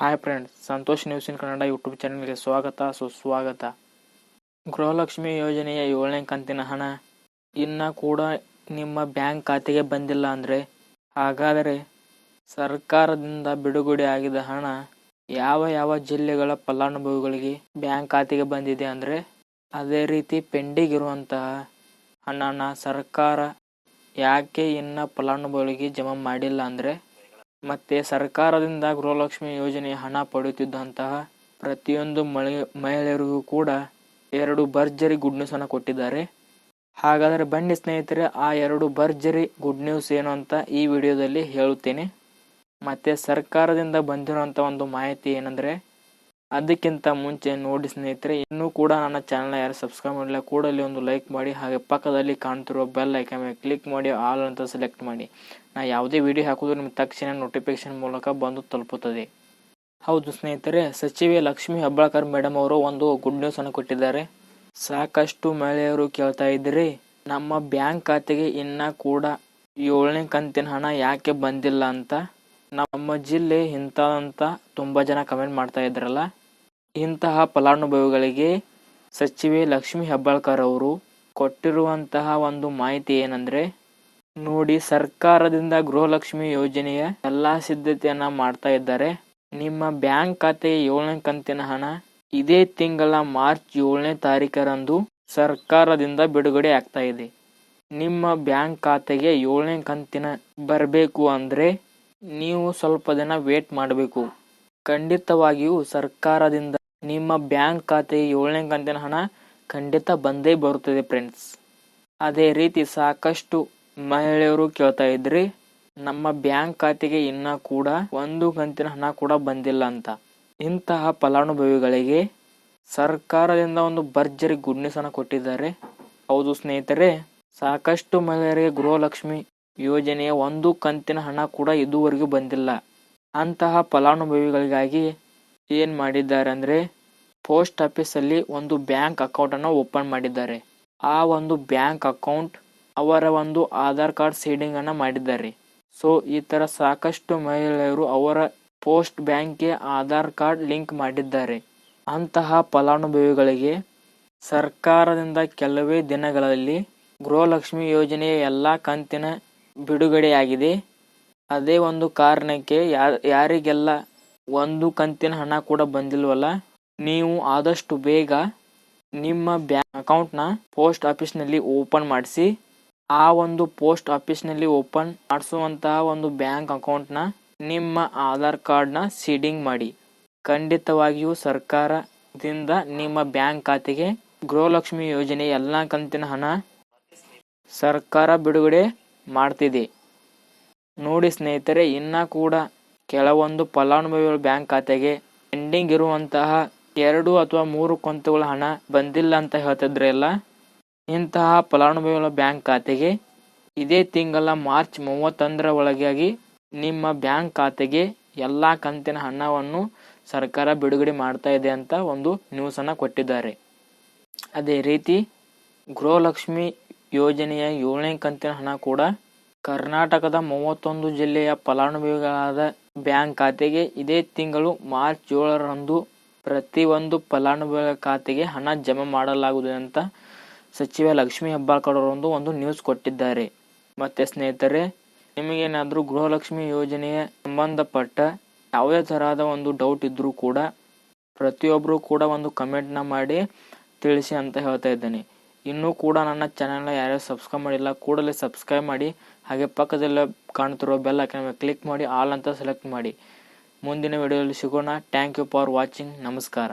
Hi friends Santosh news in Kannada YouTube ಚಾನಲ್ಗೆ ಸ್ವಾಗತ, ಸುಸ್ವಾಗತ. ಗೃಹಲಕ್ಷ್ಮಿ ಯೋಜನೆಯ ಏಳನೇ ಕಂತಿನ ಹಣ. ಇನ್ನ ಕೂಡ ನಿಮ್ಮ ಬ್ಯಾಂಕ್ ಖಾತೆಗೆ ಬಂದಿಲ್ಲ ಅಂದರೆ ಹಾಗಾದರೆ ಸರ್ಕಾರದಿಂದ ಬಿಡುಗಡೆ ಆಗಿದ ಹಣ ಯಾವ ಯಾವ ಜಿಲ್ಲೆಗಳ ಫಲಾನುಭವಿಗಳಿಗೆ ಬ್ಯಾಂಕ್ ಖಾತೆಗೆ ಬಂದಿದೆ ಅಂದರೆ ಅದೇ ರೀತಿ ಪೆಂಡಿಂಗ್ ಇರುವಂತಹ ಹಣನ ಸರ್ಕಾರ ಯಾಕೆ ಇನ್ನ ಫಲಾನುಭವಿಗಳಿಗೆ ಜಮಾ ಮಾಡಿಲ್ಲ ಅಂದರೆ ಮತ್ತೆ ಸರ್ಕಾರದಿಂದ ಗೃಹಲಕ್ಷ್ಮಿ ಯೋಜನೆ ಹಣ ಪಡೆಯುತ್ತಿದ್ದಂತಹ ಪ್ರತಿಯೊಂದು ಮಳೆ, ಮಹಿಳೆಯರಿಗೂ ಕೂಡ ಎರಡು ಭರ್ಜರಿ ಗುಡ್ ನ್ಯೂಸ್ ಅನ್ನು ಕೊಟ್ಟಿದ್ದಾರೆ. ಹಾಗಾದರೆ ಬನ್ನಿ ಸ್ನೇಹಿತರೆ, ಆ ಎರಡು ಭರ್ಜರಿ ಗುಡ್ ನ್ಯೂಸ್ ಏನು ಅಂತ ಈ ವಿಡಿಯೋದಲ್ಲಿ ಹೇಳುತ್ತೇನೆ. ಮತ್ತೆ ಸರ್ಕಾರದಿಂದ ಬಂದಿರುವಂಥ ಒಂದು ಮಾಹಿತಿ ಏನಂದ್ರೆ ಅದಕ್ಕಿಂತ ಮುಂಚೆ ನೋಡಿ ಸ್ನೇಹಿತರೆ, ಇನ್ನೂ ಕೂಡ ನನ್ನ ಚಾನಲ್ನ ಯಾರು ಸಬ್ಸ್ಕ್ರೈಬ್ ಮಾಡಿಲ್ಲ ಕೂಡಲೇ ಒಂದು ಲೈಕ್ ಮಾಡಿ, ಹಾಗೆ ಪಕ್ಕದಲ್ಲಿ ಕಾಣ್ತಿರುವ ಬೆಲ್ ಐಕನ್ ಮೇಲೆ ಕ್ಲಿಕ್ ಮಾಡಿ ಆಲ್ ಅಂತ ಸೆಲೆಕ್ಟ್ ಮಾಡಿ. ನಾ ಯಾವುದೇ ವಿಡಿಯೋ ಹಾಕಿದ್ರು ನಿಮ್ಗೆ ತಕ್ಷಣ ನೋಟಿಫಿಕೇಶನ್ ಮೂಲಕ ಬಂದು ತಲುಪುತ್ತದೆ. ಹೌದು ಸ್ನೇಹಿತರೆ, ಸಚಿವೆ ಲಕ್ಷ್ಮಿ ಹೆಬ್ಬಾಳ್ಕರ್ ಮೇಡಮ್ ಅವರು ಒಂದು ಗುಡ್ ನ್ಯೂಸ್ ಅನ್ನು ಕೊಟ್ಟಿದ್ದಾರೆ. ಸಾಕಷ್ಟು ಮಹಿಳೆಯರು ಕೇಳ್ತಾ ಇದ್ರಿ ನಮ್ಮ ಬ್ಯಾಂಕ್ ಖಾತೆಗೆ ಇನ್ನ ಕೂಡ ಏಳನೇ ಕಂತಿನ ಹಣ ಯಾಕೆ ಬಂದಿಲ್ಲ ಅಂತ? ನಮ್ಮ ಜಿಲ್ಲೆ ಇಂಥ ಅಂತ ತುಂಬಾ ಜನ ಕಮೆಂಟ್ ಮಾಡ್ತಾ ಇದ್ರಲ್ಲ. ಇಂತಹ ಫಲಾನುಭವಿಗಳಿಗೆ ಸಚಿವೆ ಲಕ್ಷ್ಮಿ ಹೆಬ್ಬಾಳ್ಕರ್ ಅವರು ಕೊಟ್ಟಿರುವಂತಹ ಒಂದು ಮಾಹಿತಿ ಏನಂದ್ರೆ, ನೋಡಿ ಸರ್ಕಾರದಿಂದ ಗೃಹಲಕ್ಷ್ಮಿ ಯೋಜನೆಯ ಎಲ್ಲಾ ಸಿದ್ಧತೆಯನ್ನ ಮಾಡ್ತಾ ಇದ್ದಾರೆ. ನಿಮ್ಮ ಬ್ಯಾಂಕ್ ಖಾತೆಗೆ ಏಳನೇ ಕಂತಿನ ಹಣ ಇದೇ ತಿಂಗಳ ಮಾರ್ಚ್ ಏಳನೇ ತಾರೀಕರಂದು ಸರ್ಕಾರದಿಂದ ಬಿಡುಗಡೆ ಆಗ್ತಾ ಇದೆ. ನಿಮ್ಮ ಬ್ಯಾಂಕ್ ಖಾತೆಗೆ ಏಳನೇ ಕಂತಿನ ಬರಬೇಕು ಅಂದ್ರೆ ನೀವು ಸ್ವಲ್ಪ ದಿನ ವೇಟ್ ಮಾಡಬೇಕು. ಖಂಡಿತವಾಗಿಯೂ ಸರ್ಕಾರದಿಂದ ನಿಮ್ಮ ಬ್ಯಾಂಕ್ ಖಾತೆಗೆ ಏಳನೇ ಕಂತಿನ ಹಣ ಖಂಡಿತ ಬಂದೇ ಬರುತ್ತದೆ ಫ್ರೆಂಡ್ಸ್. ಅದೇ ರೀತಿ ಸಾಕಷ್ಟು ಮಹಿಳೆಯರು ಕೇಳ್ತಾ ಇದ್ರಿ, ನಮ್ಮ ಬ್ಯಾಂಕ್ ಖಾತೆಗೆ ಇನ್ನ ಕೂಡ ಒಂದು ಕಂತಿನ ಹಣ ಕೂಡ ಬಂದಿಲ್ಲ ಅಂತ. ಇಂತಹ ಫಲಾನುಭವಿಗಳಿಗೆ ಸರ್ಕಾರದಿಂದ ಒಂದು ಭರ್ಜರಿ ಗುಡ್ನೆಸನ ಕೊಟ್ಟಿದ್ದಾರೆ. ಹೌದು ಸ್ನೇಹಿತರೆ, ಸಾಕಷ್ಟು ಮಹಿಳೆಯರಿಗೆ ಗೃಹಲಕ್ಷ್ಮಿ ಯೋಜನೆಯ ಒಂದು ಕಂತಿನ ಹಣ ಕೂಡ ಇದುವರೆಗೂ ಬಂದಿಲ್ಲ. ಅಂತಹ ಫಲಾನುಭವಿಗಳಿಗಾಗಿ ಏನು ಮಾಡಿದ್ದಾರೆ ಅಂದ್ರೆ ಪೋಸ್ಟ್ ಆಫೀಸಲ್ಲಿ ಒಂದು ಬ್ಯಾಂಕ್ ಅಕೌಂಟ್ ಅನ್ನು ಓಪನ್ ಮಾಡಿದ್ದಾರೆ. ಆ ಒಂದು ಬ್ಯಾಂಕ್ ಅಕೌಂಟ್ ಅವರ ಒಂದು ಆಧಾರ್ ಕಾರ್ಡ್ ಸೀಡಿಂಗ್ ಅನ್ನ ಮಾಡಿದ್ದಾರೆ. ಸೊ, ಈ ಥರ ಸಾಕಷ್ಟು ಮಹಿಳೆಯರು ಅವರ ಪೋಸ್ಟ್ ಬ್ಯಾಂಕ್ಗೆ ಆಧಾರ್ ಕಾರ್ಡ್ ಲಿಂಕ್ ಮಾಡಿದ್ದಾರೆ. ಅಂತಹ ಫಲಾನುಭವಿಗಳಿಗೆ ಸರ್ಕಾರದಿಂದ ಕೆಲವೇ ದಿನಗಳಲ್ಲಿ ಗೃಹಲಕ್ಷ್ಮಿ ಯೋಜನೆಯ ಎಲ್ಲ ಕಂತಿನ ಬಿಡುಗಡೆಯಾಗಿದೆ. ಅದೇ ಒಂದು ಕಾರಣಕ್ಕೆ ಯಾರಿಗೆಲ್ಲ ಒಂದು ಕಂತಿನ ಹಣ ಕೂಡ ಬಂದಿಲ್ವಲ್ಲ ನೀವು ಆದಷ್ಟು ಬೇಗ ನಿಮ್ಮ ಬ್ಯಾಂಕ್ ಅಕೌಂಟ್ನ ಪೋಸ್ಟ್ ಆಫೀಸ್ನಲ್ಲಿ ಓಪನ್ ಮಾಡಿಸಿ, ಆ ಒಂದು ಪೋಸ್ಟ್ ಆಫೀಸ್ನಲ್ಲಿ ಓಪನ್ ಮಾಡಿಸುವಂತಹ ಒಂದು ಬ್ಯಾಂಕ್ ಅಕೌಂಟ್ನ ನಿಮ್ಮ ಆಧಾರ್ ಕಾರ್ಡ್ನ ಸೀಡಿಂಗ್ ಮಾಡಿ. ಖಂಡಿತವಾಗಿಯೂ ಸರ್ಕಾರದಿಂದ ನಿಮ್ಮ ಬ್ಯಾಂಕ್ ಖಾತೆಗೆ ಗೃಹಲಕ್ಷ್ಮಿ ಯೋಜನೆ ಎಲ್ಲ ಕಂತಿನ ಹಣ ಸರ್ಕಾರ ಬಿಡುಗಡೆ ಮಾಡ್ತಿದೆ. ನೋಡಿ ಸ್ನೇಹಿತರೆ, ಇನ್ನೂ ಕೂಡ ಕೆಲವೊಂದು ಫಲಾನುಭವಿಗಳ ಬ್ಯಾಂಕ್ ಖಾತೆಗೆ ಪೆಂಡಿಂಗ್ ಇರುವಂತಹ ಎರಡು ಅಥವಾ ಮೂರು ಕಂತುಗಳ ಹಣ ಬಂದಿಲ್ಲ ಅಂತ ಹೇಳ್ತಿದ್ರೆ ಎಲ್ಲ ಇಂತಹ ಫಲಾನುಭವಿಗಳ ಬ್ಯಾಂಕ್ ಖಾತೆಗೆ ಇದೇ ತಿಂಗಳ ಮಾರ್ಚ್ ಮೂವತ್ತೊಂದರ ಒಳಗಾಗಿ ನಿಮ್ಮ ಬ್ಯಾಂಕ್ ಖಾತೆಗೆ ಎಲ್ಲ ಕಂತಿನ ಹಣವನ್ನು ಸರ್ಕಾರ ಬಿಡುಗಡೆ ಮಾಡ್ತಾ ಇದೆ ಅಂತ ಒಂದು ನ್ಯೂಸ್ ಅನ್ನ ಕೊಟ್ಟಿದ್ದಾರೆ. ಅದೇ ರೀತಿ, ಗೃಹಲಕ್ಷ್ಮಿ ಯೋಜನೆಯ ಏಳನೇ ಕಂತಿನ ಹಣ ಕೂಡ ಕರ್ನಾಟಕದ ಮೂವತ್ತೊಂದು ಜಿಲ್ಲೆಯ ಫಲಾನುಭವಿಗಳಾದ ಬ್ಯಾಂಕ್ ಖಾತೆಗೆ ಇದೇ ತಿಂಗಳು ಮಾರ್ಚ್ ಏಳರಂದು ಪ್ರತಿಯೊಂದು ಫಲಾನುಭವಿಗಳ ಖಾತೆಗೆ ಹಣ ಜಮಾ ಮಾಡಲಾಗುವುದು ಅಂತ ಸಚಿವ ಲಕ್ಷ್ಮಿ ಹೆಬ್ಬಾಳ್ಕರ್ ಅವರೊಂದು ಒಂದು ನ್ಯೂಸ್ ಕೊಟ್ಟಿದ್ದಾರೆ. ಮತ್ತೆ ಸ್ನೇಹಿತರೆ, ನಿಮಗೇನಾದರೂ ಗೃಹಲಕ್ಷ್ಮಿ ಯೋಜನೆಯ ಸಂಬಂಧಪಟ್ಟ ಯಾವುದೇ ತರಹದ ಒಂದು ಡೌಟ್ ಇದ್ದರೂ ಕೂಡ ಪ್ರತಿಯೊಬ್ಬರು ಕೂಡ ಒಂದು ಕಮೆಂಟ್ನ ಮಾಡಿ ತಿಳಿಸಿ ಅಂತ ಹೇಳ್ತಾ ಇದ್ದೇನೆ. ಇನ್ನೂ ಕೂಡ ನನ್ನ ಚಾನಲ್ನ ಯಾರ್ಯಾರು ಸಬ್ಸ್ಕ್ರೈಬ್ ಮಾಡಿಲ್ಲ, ಕೂಡಲೇ ಸಬ್ಸ್ಕ್ರೈಬ್ ಮಾಡಿ, ಹಾಗೆ ಪಕ್ಕದಲ್ಲೇ ಕಾಣ್ತಿರೋ ಬೆಲ್ ಐಕನ್ ಕ್ಲಿಕ್ ಮಾಡಿ ಆಲ್ ಅಂತ ಸೆಲೆಕ್ಟ್ ಮಾಡಿ. ಮುಂದಿನ ವಿಡಿಯೋದಲ್ಲಿ ಸಿಗೋಣ. ಥ್ಯಾಂಕ್ ಯು ಫಾರ್ ವಾಚಿಂಗ್ ನಮಸ್ಕಾರ.